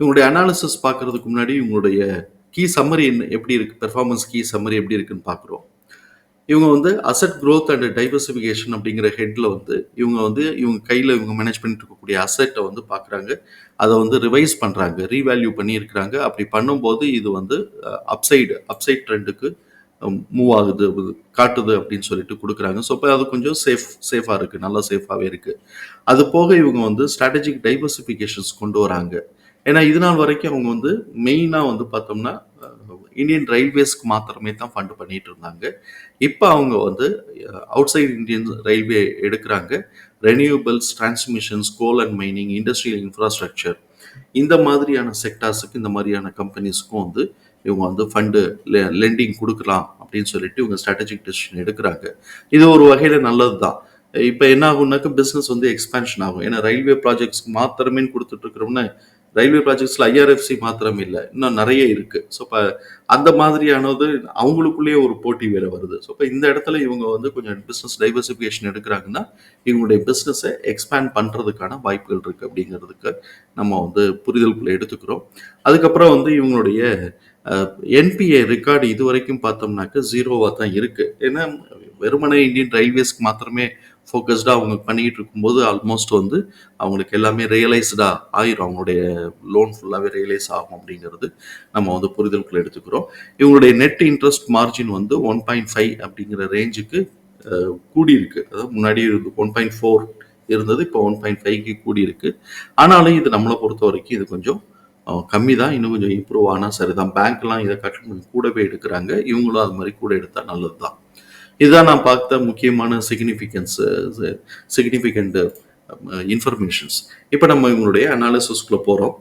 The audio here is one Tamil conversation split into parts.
இவங்களுடைய அனாலிசிஸ் பார்க்கறதுக்கு முன்னாடி இவங்களுடைய கீ சம்மரி என்ன எப்படி இருக்கு? பெர்ஃபார்மன்ஸ் கீ சம்மரி எப்படி இருக்குன்னு பார்க்குறோம். இவங்க வந்து அசட் க்ரோத் அண்ட் டைவர்சிஃபிகேஷன் அப்படிங்கிற ஹெட்ல வந்து இவங்க வந்து இவங்க கையில் இவங்க மேனேஜ் பண்ணிட்டு இருக்கக்கூடிய அசட்டை வந்து பார்க்குறாங்க. அதை வந்து ரிவைஸ் பண்ணுறாங்க ரீவேல்யூ பண்ணியிருக்கிறாங்க. அப்படி பண்ணும்போது இது வந்து அப்சைடு அப்சைட் ட்ரெண்டுக்கு மூவ் ஆகுது அது காட்டுது அப்படின்னு சொல்லிட்டு கொடுக்குறாங்க. ஸோ இப்போ அது கொஞ்சம் சேஃப் சேஃபாக இருக்குது நல்லா சேஃபாகவே இருக்குது அது போக இவங்க வந்து ஸ்ட்ராட்டஜிக் டைவர்சிஃபிகேஷன்ஸ் கொண்டு வராங்க. ஏன்னா இது நாள் வரைக்கும் அவங்க வந்து மெயினாக வந்து பார்த்தோம்னா இந்தியன் ரயில்வேஸ்க்கு மாத்திரமே தான் ஃபண்ட் பண்ணிட்டு இருந்தாங்க இப்போ அவங்க வந்து அவுட் சைட் இந்தியன் ரயில்வே எடுக்கிறாங்க. Renewables transmissions coal and mining industrial infrastructure இந்த மாதிரியான செக்டார்ஸுக்கு இந்த மாதிரியான கம்பெனிஸ்க்கும் வந்து இவங்க வந்து ஃபண்டு லெண்டிங் கொடுக்கலாம் அப்படின்னு சொல்லிட்டு இவங்க ஸ்ட்ராட்டஜிக் டெசிஷன் எடுக்கிறாங்க. இது ஒரு வகையில் நல்லது தான் இப்போ என்ன ஆகும்னாக்க பிஸ்னஸ் வந்து எக்ஸ்பேன்ஷன் ஆகும். ஏன்னா ரயில்வே ப்ராஜெக்ட்ஸ்க்கு மாத்திரமே கொடுத்துட்டு இருக்கிறோம்னா ரயில்வே ப்ராஜெக்ட்ஸில் ஐஆர்எஃப்சி மாத்திரம் இல்லை இன்னும் நிறைய இருக்குது ஸோ இப்போ அந்த மாதிரியானது அவங்களுக்குள்ளேயே ஒரு போட்டி வேறு வருது. ஸோ இப்போ இந்த இடத்துல இவங்க வந்து கொஞ்சம் பிஸ்னஸ் டைவர்சிஃபிகேஷன் எடுக்கிறாங்கன்னா இவங்களுடைய பிஸ்னஸை எக்ஸ்பேண்ட் பண்ணுறதுக்கான வாய்ப்புகள் இருக்குது அப்படிங்கிறதுக்கு நம்ம வந்து புரிதலுக்குள்ளே எடுத்துக்கிறோம். அதுக்கப்புறம் வந்து இவங்களுடைய என்பிஏ ரெக்கார்டு இது வரைக்கும் பார்த்தோம்னாக்க ஜீரோவாக தான் இருக்குது ஏன்னா வெறுமனே இந்தியன் ரயில்வேஸ்க்கு மாத்திரமே ஃபோக்கஸ்டாக அவங்க பண்ணிக்கிட்டு இருக்கும்போது ஆல்மோஸ்ட் வந்து அவங்களுக்கு எல்லாமே ரியலைஸ்டாக ஆயிரும். அவங்களுடைய லோன் ஃபுல்லாகவே ரியலைஸ் ஆகும் அப்படிங்கிறது நம்ம வந்து புரிதலுக்குள்ள எடுத்துக்கிறோம். இவங்களுடைய நெட் இன்ட்ரெஸ்ட் மார்ஜின் வந்து ஒன் பாயிண்ட் ஃபைவ் அப்படிங்கிற ரேஞ்சுக்கு கூடியிருக்கு. அதாவது முன்னாடி ஒன் பாயிண்ட் ஃபோர் இருந்தது இப்போ ஒன் பாயிண்ட் ஃபைவ்க்கு கூடியிருக்கு. ஆனாலும் இது நம்மளை பொறுத்த வரைக்கும் இது கொஞ்சம் கம்மி தான் இன்னும் கொஞ்சம் இம்ப்ரூவ் ஆனால் சரிதான். பேங்க்லாம் இதை காட்டிலும் கொஞ்சம் கூடவே எடுக்கிறாங்க. இவங்களும் அது மாதிரி கூட எடுத்தால் நல்லது தான் இதுதான் நான் பார்த்த முக்கியமான சிக்னிஃபிகன்ஸ் சிக்னிஃபிகண்ட் இன்ஃபர்மேஷன்ஸ் இப்போ நம்ம இவங்களுடைய அனாலிசிஸ்க்குள்ளே போகிறோம்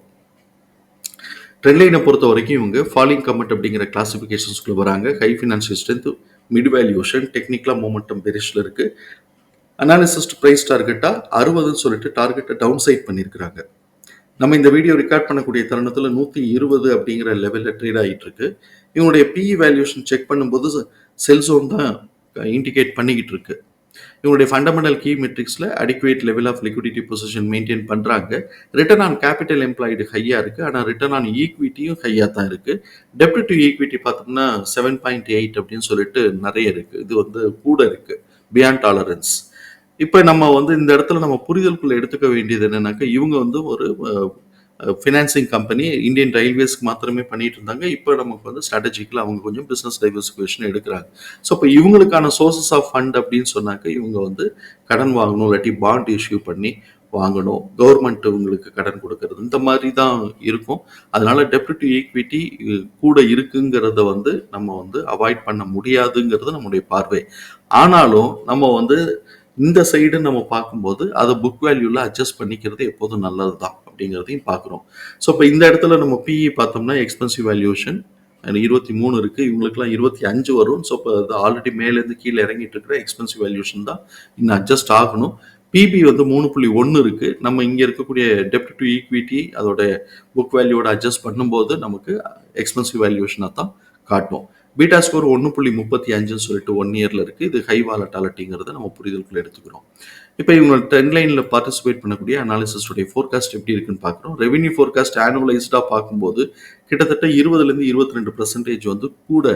ட்ரெண்ட்லைனை பொறுத்த வரைக்கும் இவங்க ஃபாலிங் கமெண்ட் அப்படிங்கிற கிளாசிஃபிகேஷன்ஸ்குள்ளே வராங்க. High financial strength mid valuation டெக்னிக்கலாக மூமெண்டம் பெரிஷில் இருக்குது அனாலிசிஸ்ட் ப்ரைஸ் டார்கெட்டாக அறுபதுன்னு சொல்லிட்டு டார்கெட்டை டவுன் சைட் பண்ணியிருக்கிறாங்க நம்ம இந்த வீடியோ ரெக்கார்ட் பண்ணக்கூடிய தருணத்தில் நூற்றி இருபது அப்படிங்கிற லெவலில் ட்ரேட் ஆகிட்டு இருக்கு. இவங்களுடைய பிஇ வேல்யூஷன் செக் பண்ணும்போது செல் ஜோன் தான் இண்டிகேட் பண்ணிக்கிட்டு இருக்கு. இவங்களுடைய fundamental key மெட்ரிக்ஸில் adequate level of liquidity position maintain பண்ணுறாங்க ரிட்டர்ன் ஆன் கேபிட்டல் எம்ப்ளாய்டு ஹையாக இருக்குது ஆனால் ரிட்டர்ன் ஆன் ஈக்விட்டியும் ஹையாக தான் இருக்குது டெப்ட் டு ஈக்விட்டி பார்த்தோம்னா செவன் பாயிண்ட் எயிட் அப்படின்னு சொல்லிட்டு நிறைய இருக்குது இது வந்து கூட இருக்குது பியாண்ட் டாலரன்ஸ் இப்போ நம்ம வந்து இந்த இடத்துல நம்ம புரிதலுக்குள்ள எடுத்துக்க வேண்டியது என்னன்னாக்கா இவங்க வந்து ஒரு ஃபினான்சிங் கம்பெனி இந்தியன் ரயில்வேஸ்க்கு மாத்திரமே பண்ணிட்டு இருந்தாங்க. இப்போ நமக்கு வந்து ஸ்ட்ராட்டஜிக்கில் அவங்க கொஞ்சம் பிஸ்னஸ் டைவர்சிஃபிகேஷன் எடுக்கிறாங்க. ஸோ இப்போ இவங்களுக்கான சோர்சஸ் ஆஃப் ஃபண்ட் அப்படின்னு சொன்னாக்க இவங்க வந்து கடன் வாங்கணும் இல்லாட்டி பாண்ட் இஷ்யூ பண்ணி வாங்கணும். கவர்மெண்ட் இவங்களுக்கு கடன் கொடுக்கறது இந்த மாதிரி தான் இருக்கும். அதனால டெப்ட் டு ஈக்விட்டி கூட இருக்குங்கிறத வந்து நம்ம வந்து அவாய்ட் பண்ண முடியாதுங்கிறது நம்முடைய பார்வை. ஆனாலும் நம்ம வந்து இந்த சைடு நம்ம பார்க்கும்போது அதை புக் வேல்யூவில் அட்ஜஸ்ட் பண்ணிக்கிறது எப்போதும் நல்லது தான் அப்படிங்கிறதையும் பார்க்குறோம். ஸோ இப்போ இந்த இடத்துல நம்ம பிஇ பார்த்தோம்னா எக்ஸ்பென்சிவ் வேல்யூஷன் இருபத்தி மூணு இருக்குது இவங்களுக்குலாம் இருபத்தி அஞ்சு வரும். ஸோ இப்போ அது ஆல்ரெடி மேலேருந்து கீழே இறங்கிட்டு இருக்கிற எக்ஸ்பென்சிவ் வேல்யூஷன் தான். இன்னும் அட்ஜஸ்ட் ஆகணும். பிபி வந்து மூணு புள்ளி ஒன்று இருக்குது நம்ம இங்கே இருக்கக்கூடிய டெப்ட் டு ஈக்விட்டி அதோட புக் வேல்யூவோட அட்ஜஸ்ட் பண்ணும்போது நமக்கு எக்ஸ்பென்சிவ் வேல்யூஷனாக தான் காட்டும். பீட்டா ஸ்கோர் ஒன்று புள்ளி முப்பத்தி அஞ்சுன்னு சொல்லிட்டு ஒன் இயரில் இருக்குது இது ஹை வாலட்டாலிட்டிங்கிறத நம்ம புரிதலுக்குள்ள எடுத்துக்கிறோம். இப்போ இவங்க ட்ரெண்ட் லைனில் பார்ட்டிசிபேட் பண்ணக்கூடிய அனாலிசிஸுடைய ஃபோர்காஸ்ட் எப்படி இருக்குன்னு பார்க்குறோம். ரெவென்யூ ஃபோர்காஸ்ட் ஆனுவலைஸ்டாக பார்க்கும்போது கிட்டத்தட்ட இருபதுலேருந்து இருபத்தி ரெண்டு பர்சன்டேஜ் வந்து கூட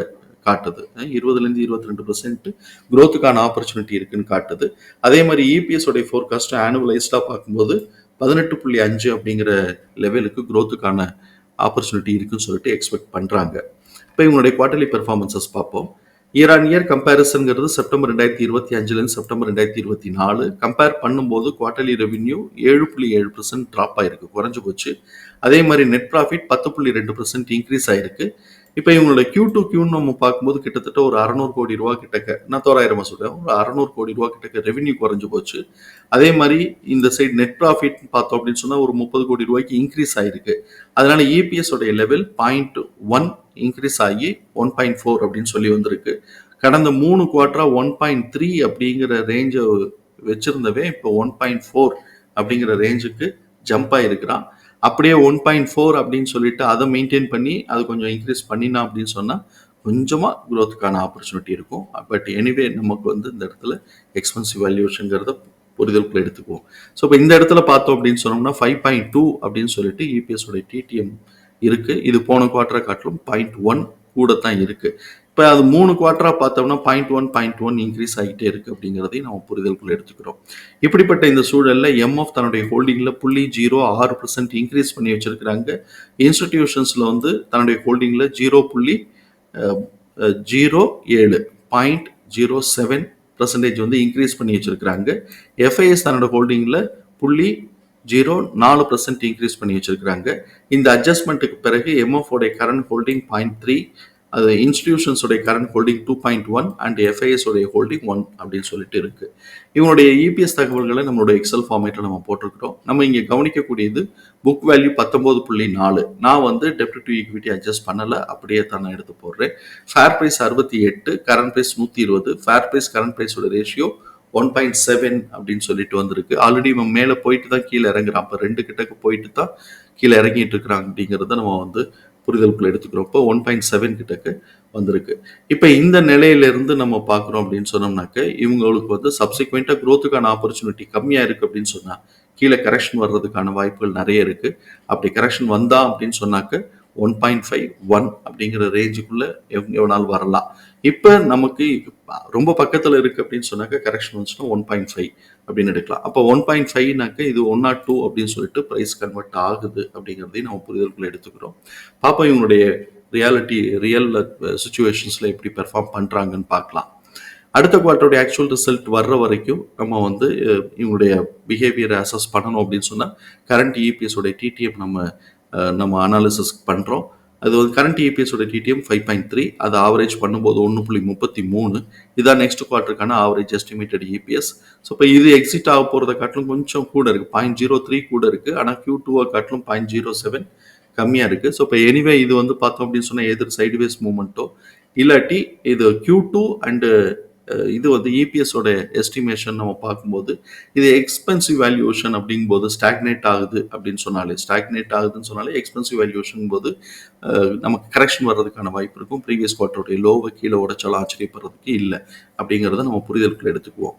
காட்டுது. இருபதுலேருந்து இருபத்தி ரெண்டு பர்சன்ட் க்ரோத்துக்கான ஆப்பர்ச்சுனிட்டி இருக்குன்னு காட்டுது. அதே மாதிரி இபிஎஸ் உடைய ஆனுவலைஸ்டாக பார்க்கும்போது பதினெட்டு புள்ளி அஞ்சு அப்படிங்கிற லெவலுக்கு க்ரோத்துக்கான ஆப்பர்ச்சுனிட்டி இருக்குன்னு சொல்லிட்டு எக்ஸ்பெக்ட் பண்ணுறாங்க இப்போ இவங்களுடைய குவார்டர்லி பெர்ஃபார்மன்சஸ் பார்ப்போம். இயர் ஆன் இயர் கம்பேரிசன்கிறது செப்டம்பர் ரெண்டாயிரத்தி இருபத்தி அஞ்சுலேருந்து செப்டம்பர் ரெண்டாயிரத்தி இருபத்தி நாலு. கம்பேர் பண்ணும்போது குவார்டர்லி ரெவென்யூ ஏழு புள்ளி ஏழு பர்சன்ட் ட்ராப் ஆயிருக்கு குறைஞ்சு போச்சு. அதே மாதிரி நெட் ப்ராஃபிட் பத்து புள்ளி ரெண்டு பர்சன்ட் இன்க்ரீஸ் ஆயிருக்கு. இப்போ இவங்களோட கியூ டு கியூன்னு நம்ம பார்க்கும்போது கிட்டத்தட்ட ஒரு அறநூறு கோடி ரூபா கிட்டக்க நான் தோராயிரமா சொல்றேன் ஒரு அறநூறு கோடி ரூபா கிட்டக்க ரெவென்யூ குறைஞ்சு போச்சு. அதே மாதிரி இந்த சைடு நெட் ப்ராஃபிட் பார்த்தோம் அப்படின்னு சொன்னால் ஒரு முப்பது கோடி ரூபாய்க்கு இன்க்ரீஸ் ஆயிருக்கு. அதனால இபிஎஸ் உடைய லெவல் பாயிண்ட் ஒன் இன்க்ரீஸ் ஆகி ஒன் பாயிண்ட் ஃபோர் அப்படின்னு சொல்லி வந்திருக்கு. கடந்த மூணு குவார்டரா ஒன் பாயிண்ட் த்ரீ அப்படிங்கிற ரேஞ்சை வச்சிருந்தவே இப்போ ஒன் பாயிண்ட் ஃபோர் அப்படிங்கிற ரேஞ்சுக்கு ஜம்ப் ஆகிருக்கிறான் அப்படியே ஒன் பாயிண்ட் ஃபோர் அப்படின்னு சொல்லிட்டு அதை மெயின்டைன் பண்ணி அது கொஞ்சம் இன்க்ரீஸ் பண்ணினா அப்படின்னு சொன்னால் கொஞ்சமாக குரோத்துக்கான ஆப்பர்ச்சுனிட்டி இருக்கும். பட் எனிவே நமக்கு வந்து இந்த இடத்துல எக்ஸ்பென்சிவ் வேல்யூஷங்கிறத புரிதலுக்குள்ள எடுத்துக்குவோம். ஸோ இப்போ இந்த இடத்துல பார்த்தோம் அப்படின்னு சொன்னோம்னா ஃபைவ் பாயிண்ட் டூ அப்படின்னு சொல்லிட்டு இபிஎஸ் டிடிஎம் இருக்குது இது போன குவார்டரை காட்டிலும் பாயிண்ட் ஒன் கூட தான் இருக்குது இப்போ அது மூணு குவார்ட்டராக பார்த்தோம்னா point one point one increase ஆகிட்டே இருக்கு அப்படிங்கிறதையும் நம்ம புரிதலுக்குள்ள எடுத்துக்கிறோம். இப்படிப்பட்ட இந்த சூழலில் எம்எஃப் தன்னுடைய ஹோல்டிங்கில் புள்ளி ஜீரோ ஆறு பர்சன்ட் இன்க்ரீஸ் பண்ணி வச்சுருக்கிறாங்க. இன்ஸ்டிடியூஷன்ஸில் வந்து தன்னுடைய ஹோல்டிங்கில் ஜீரோ புள்ளி ஜீரோ ஏழு பாயிண்ட் ஜீரோ செவன் பர்சன்டேஜ் வந்து இன்க்ரீஸ் பண்ணி வச்சிருக்கிறாங்க. எஃப்ஐஎஸ் தன்னோட ஹோல்டிங்கில் புள்ளி ஜீரோ நாலு பர்சன்ட் இன்க்ரீஸ் பண்ணி வச்சிருக்கிறாங்க. இந்த அட்ஜஸ்ட்மெண்ட்டுக்கு பிறகு எம்எஃப் உடைய கரண்ட் ஹோல்டிங் பாயிண்ட் த்ரீ அது இன்ஸ்டிடியூஷன்ஸுடைய current holding two point one and FIs உடைய ஹோல்டிங் ஒன் அப்படின்னு சொல்லிட்டு இருக்கு. இவனுடைய இபிஎஸ் தகவல்களை நம்மளுடைய எக்ஸல் ஃபார்மேட்டில் நம்ம போட்டிருக்கிறோம். நம்ம இங்கே கவனிக்கக்கூடியது புக் வேல்யூ பத்தொம்போது புள்ளி நாலு. நான் வந்து டெப்ட் டு ஈக்விட்டி அட்ஜஸ்ட் பண்ணலை அப்படியே தான் நான் எடுத்து போடுறேன். ஃபேர் ப்ரைஸ் அறுபத்தி எட்டு கரண்ட் ப்ரைஸ் நூற்றி இருபது. ஃபேர் ப்ரைஸ் கரண்ட் ப்ரைஸோட ரேஷியோ ஒன் பாயிண்ட் செவன் அப்படின்னு சொல்லிட்டு வந்திருக்கு. ஆல்ரெடி இவன் மேலே போயிட்டு தான் கீழே இறங்குறான். அப்போ ரெண்டு கிட்டக்கு போயிட்டு தான் கீழே இறங்கிட்டு இருக்கிறாங்க அப்படிங்கிறத நம்ம வந்து புரிதலுக்குள்ள எடுத்துக்கிறோம் ஒன் பாயிண்ட் செவன் கிட்டக்கு வந்திருக்கு. இப்போ இந்த நிலையிலிருந்து நம்ம பார்க்குறோம் அப்படின்னு சொன்னோம்னாக்க இவங்களுக்கு வந்து சப்சிக்வெண்ட்டாக க்ரோத்துக்கான ஆப்பர்ச்சுனிட்டி கம்மியாக இருக்குது அப்படின்னு சொன்னால் கீழே கரெக்ஷன் வர்றதுக்கான வாய்ப்புகள் நிறைய இருக்குது அப்படி கரெக்ஷன் வந்தா அப்படின்னு சொன்னாக்க ஒன் பாயிண்ட் ஃபைவ் ஒன் அப்படிங்கிற ரேஞ்சுக்குள்ளே எவ்வளோ வரலாம். இப்போ நமக்கு ரொம்ப பக்கத்தில் இருக்குது அப்படின்னு சொன்னாக்க கரெக்ஷன் வந்துச்சுன்னா ஒன் பாயிண்ட் ஃபைவ் அப்படின்னு எடுக்கலாம். அப்போ ஒன் பாயிண்ட் ஃபைவ்னாக்க இது ஒன் நாட் டூ அப்படின்னு சொல்லிட்டு ப்ரைஸ் கன்வெர்ட் ஆகுது அப்படிங்கிறதையும் நம்ம புரிதலுக்குள்ளே எடுத்துக்கிறோம். பாப்பா இவங்களுடைய ரியாலிட்டி ரியல் சுச்சுவேஷன்ஸில் எப்படி பெர்ஃபார்ம் பண்ணுறாங்கன்னு பார்க்கலாம். அடுத்த குவார்ட்டருடைய ஆக்சுவல் ரிசல்ட் வர்ற வரைக்கும் நம்ம வந்து இவங்களுடைய பிஹேவியரை அசஸ் பண்ணணும் அப்படின்னு சொன்னால் கரண்ட் இபிஎஸ் உடைய டிடிஎம் நம்ம நம்ம அனாலிசிஸ் பண்ணுறோம் அது வந்து கரண்ட் இபிஎஸோட டிடிஎம் ஃபைவ் பாயிண்ட் த்ரீ அது ஆவரேஜ் பண்ணும்போது ஒன்று புள்ளி முப்பத்தி மூணு. இதான் நெக்ஸ்ட் குவார்ட்டருக்கான ஆவரேஜ் எஸ்டிமேட்டட் இபிஎஸ் ஸோ இப்போ இது எக்ஸிட் ஆக போகிறத காட்டிலும் கொஞ்சம் கூட இருக்குது பாயிண்ட் ஜீரோ த்ரீ கூட இருக்குது ஆனால் கியூ டூவை காட்டிலும் பாயிண்ட் ஜீரோ செவன் கம்மியாக இருக்குது ஸோ இப்போ எனிவே இது வந்து பார்த்தோம் அப்படின்னு சொன்னால் எதிர் சைடுவேஸ் மூமெண்ட்டோ இல்லாட்டி இது கியூ டூ அண்டு இது வந்து இபிஎஸோட எஸ்டிமேஷன் நம்ம பார்க்கும்போது இது எக்ஸ்பென்சிவ் வேல்யூஷன் அப்படிங்கும்போது ஸ்டாக்னேட் ஆகுது அப்படின்னு சொன்னாலே ஸ்டாக்னேட் ஆகுதுன்னு சொன்னாலே எக்ஸ்பென்சிவ் வேல்யூஷன் போது நமக்கு கரெக்ஷன் வர்றதுக்கான வாய்ப்பு இருக்கும். ப்ரீவியஸ் குவார்ட்டருடைய லோவை கீழே உடைச்சாலும் ஆச்சரியப்படுறதுக்கு இல்லை அப்படிங்கிறத நம்ம புரிதலுக்குள்ள எடுத்துக்குவோம்.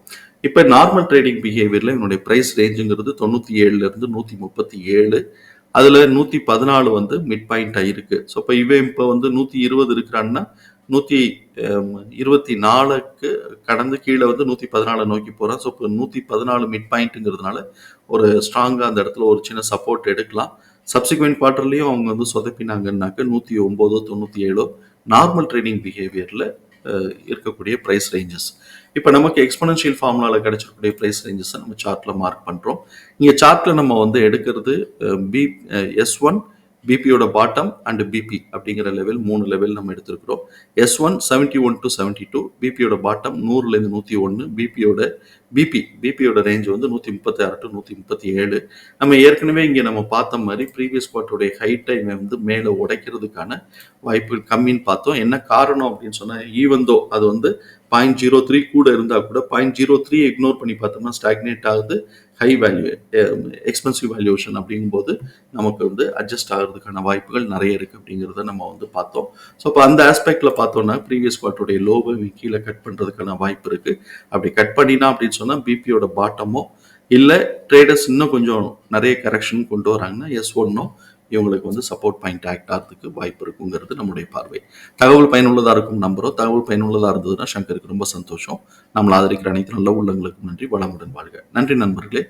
இப்போ நார்மல் ட்ரேடிங் பிஹேவியரில் என்னுடைய ப்ரைஸ் ரேஞ்சுங்கிறது தொண்ணூற்றி ஏழுலேருந்து நூற்றி முப்பத்தி ஏழு அதில் நூற்றி பதினாலு வந்து மிட் பாயிண்ட் ஆகிருக்கு ஸோ இப்போ இவன் இப்போ வந்து நூற்றி இருபது இருக்கிறான்னா நூற்றி இருபத்தி நாலுக்கு கடந்து கீழே வந்து நூற்றி பதினாலை நோக்கி போகிறான் ஸோ இப்போ நூற்றி பதினாலு மிட் பாயிண்ட்டுங்கிறதுனால ஒரு ஸ்ட்ராங்காக அந்த இடத்துல ஒரு சின்ன சப்போர்ட் எடுக்கலாம். சப்சிக்வெண்ட் குவார்ட்டர்லேயும் அவங்க வந்து சொதப்பினாங்கன்னாக்க நூற்றி ஒம்போதோ தொண்ணூற்றி ஏழோ நார்மல் ட்ரேடிங் பிஹேவியரில் இருக்கக்கூடிய ப்ரைஸ் ரேஞ்சஸ் இப்போ நமக்கு எக்ஸ்பனன்ஷியல் ஃபார்முலாவில் கிடைச்சிருக்கக்கூடிய ப்ரைஸ் ரேஞ்சஸை நம்ம சார்ட்டில் மார்க் பண்ணுறோம் இங்கே சார்ட்டில் நம்ம வந்து எடுக்கிறது பி எஸ் ஒன் பிபியோட பாட்டம் அண்ட் பிபி அப்படிங்கிற லெவல் மூணு லெவல் நம்ம எடுத்திருக்கிறோம். S one seventy one to seventy two பிபியோட bottom நூறுலேருந்து நூற்றி ஒன்று பிபியோட பிபி பிபியோட ரேஞ்ச் வந்து நூற்றி முப்பத்தி ஆறு டு நூற்றி முப்பத்தி ஏழு. நம்ம ஏற்கனவே இங்கே நம்ம பார்த்த மாதிரி ப்ரீவியஸ் குவார்ட்டருடைய ஹைட்டை இவன் வந்து மேலே உடைக்கிறதுக்கான வாய்ப்பு கம்மின்னு பார்த்தோம். என்ன காரணம் அப்படின்னு சொன்னால் ஈவந்தோ அது வந்து பாயிண்ட் ஜீரோ த்ரீ கூட இருந்தால் கூட பாயிண்ட் ஜீரோ த்ரீ இக்னோர் பண்ணி பார்த்தோம்னா ஸ்டாக்னேட் ஆகுது. ஹை வேல்யூ எக்ஸ்பென்சிவ் வேல்யூஷன் அப்படிங்கும்போது நமக்கு வந்து அட்ஜஸ்ட் ஆகிறதுக்கான வாய்ப்புகள் நிறைய இருக்குது அப்படிங்கிறத நம்ம வந்து பார்த்தோம். ஸோ இப்போ அந்த ஆஸ்பெக்டில் பார்த்தோம்னா ப்ரீவியஸ் குவார்ட்டருடைய லோவை கீழே கட் பண்ணுறதுக்கான வாய்ப்பு இருக்குது அப்படி கட் பண்ணினா அப்படின்னு சொன்னால் பிபியோட பாட்டமோ இல்லை ட்ரேடர்ஸ் இன்னும் கொஞ்சம் நிறைய கரெக்ஷன் கொண்டு வராங்கன்னா எஸ் ஒன்னோ இவங்களுக்கு வந்து சப்போர்ட் பாயிண்ட் ஆக்ட் ஆகிறதுக்கு வாய்ப்பு இருக்குங்கிறது நம்முடைய பார்வை. தகவல் பயனுள்ளதாக இருக்கும் நம்புறோம். தகவல் பயனுள்ளதாக இருந்ததுன்னா சங்கருக்கு ரொம்ப சந்தோஷம். நம்மளை ஆதரிக்கிற அனைத்து நல்ல உள்ளங்களுக்கும் நன்றி. வளமுடன் வாழ்க. நன்றி நண்பர்களே.